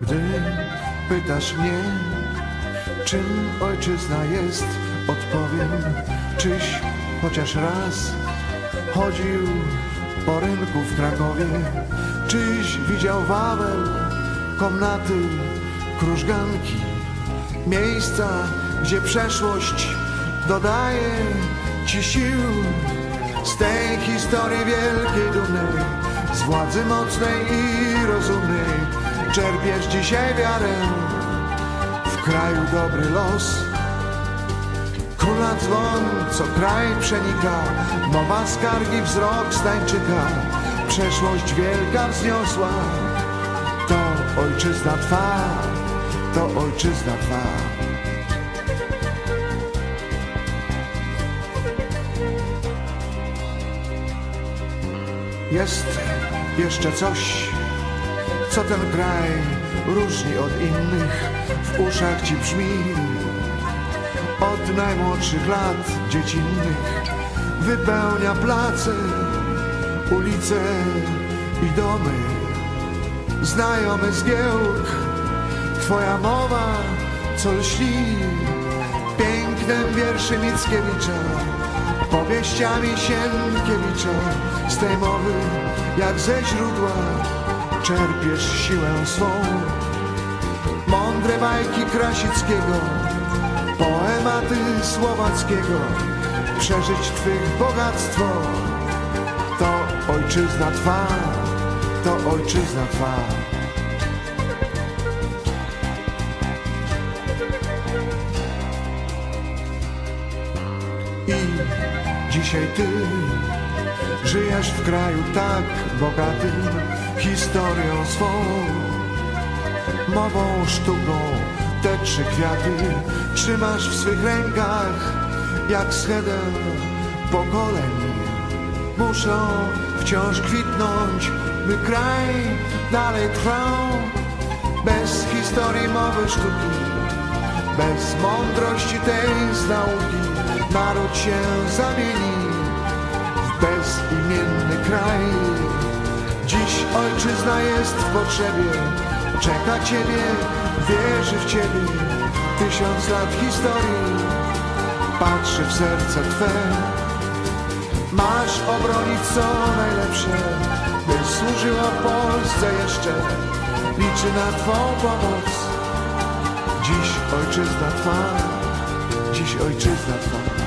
Gdy pytasz mnie, czym ojczyzna jest, odpowiem, czyś chociaż raz chodził po rynku w Krakowie, czyś widział Wawel, komnaty, krużganki, miejsca, gdzie przeszłość dodaje ci sił. Z tej historii wielkiej dumy, z władzy mocnej i rozumnej, czerpiesz dzisiaj wiarę. W kraju dobry los. Króla dzwon, co kraj przenika, mowa skargi, wzrok stańczyka, przeszłość wielka wzniosła, to ojczyzna twa, to ojczyzna twa. Jest jeszcze coś, co ten kraj różni od innych, w uszach ci brzmi. Od najmłodszych lat dziecinnych wypełnia place, ulice i domy. Znajomy zgiełk, twoja mowa, co lśni pięknem wierszy Mickiewicza, powieściami Sienkiewicza. Z tej mowy, jak ze źródła, czerpiesz siłę swą. Mądre bajki Krasickiego, poematy Słowackiego, przeżyć Twych bogactwo. To ojczyzna Twa, to ojczyzna Twa. I dzisiaj Ty żyjesz w kraju tak bogatym historią swą, mową, sztuką, te trzy kwiaty trzymasz w swych rękach jak schedę pokoleń. Muszą wciąż kwitnąć, by kraj dalej trwał. Bez historii mowy sztuki, bez mądrości tej z nauki, naród się zamieni w bezimienny kraj. Dziś ojczyzna jest w potrzebie, czeka Ciebie, wierzy w Ciebie. Tysiąc lat historii patrzy w serce Twe. Masz obronić co najlepsze, by służyło Polsce jeszcze. Liczy na Twą pomoc. Dziś ojczyzna Twa, dziś ojczyzna Twa.